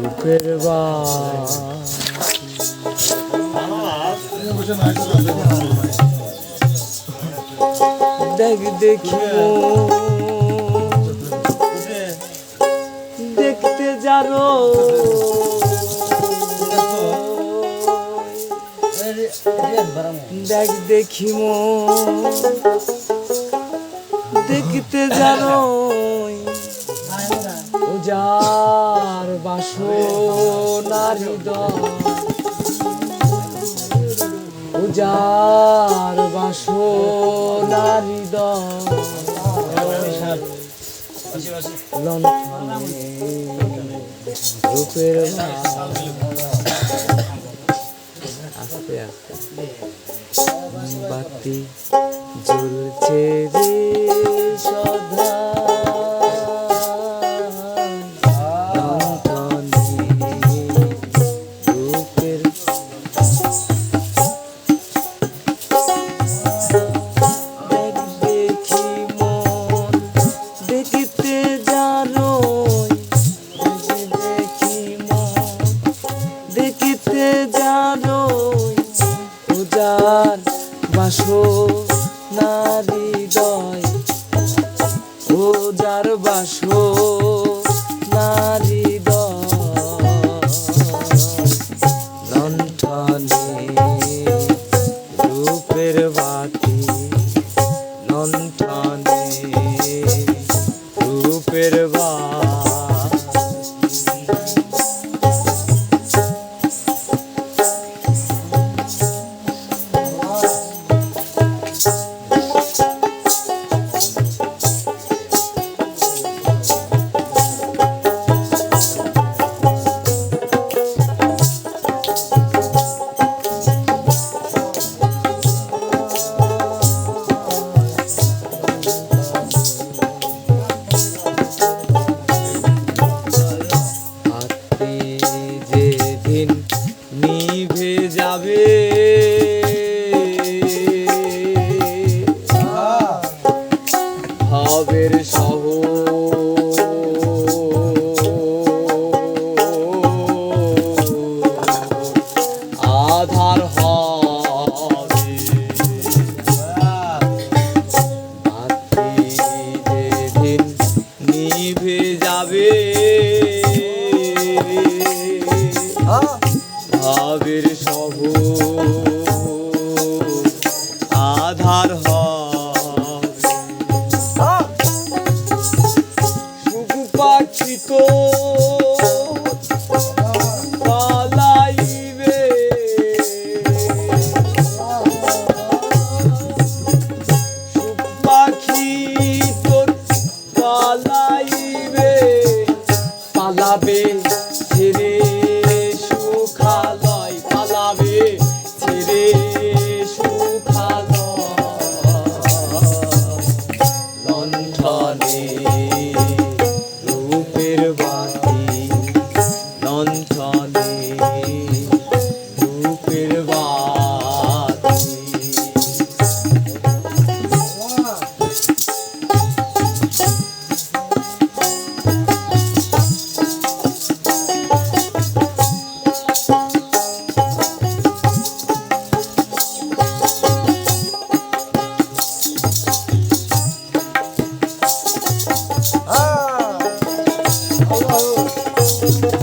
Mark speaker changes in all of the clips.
Speaker 1: রূপের দেখ দেখি দেখতে যারো দেখ দেখি দেখতে জানো। উজার বাসনার হৃদয়। উজার বাসনার হৃদয়। রূপের আস্তে আস্তে। বাতি জ্বলছে উজার বাসো না হৃদয় ও যার বাসো নারী লণ্ঠনে রূপের বাতি It is. পালাইবে পালাবে Thank you.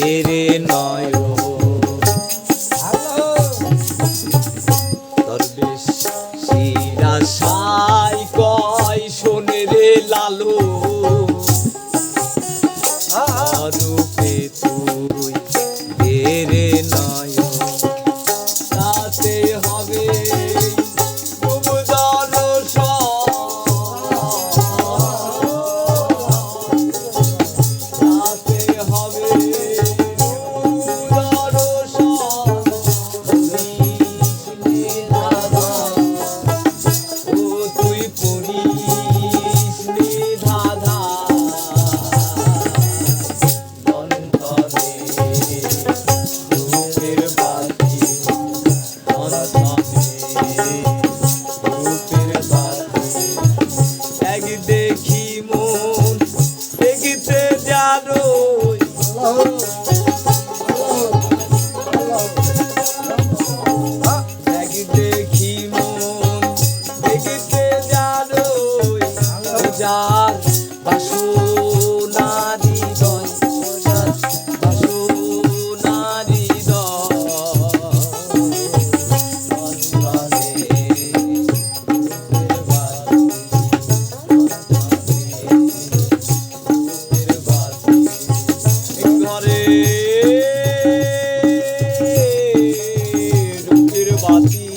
Speaker 1: তেরে নয় রূপের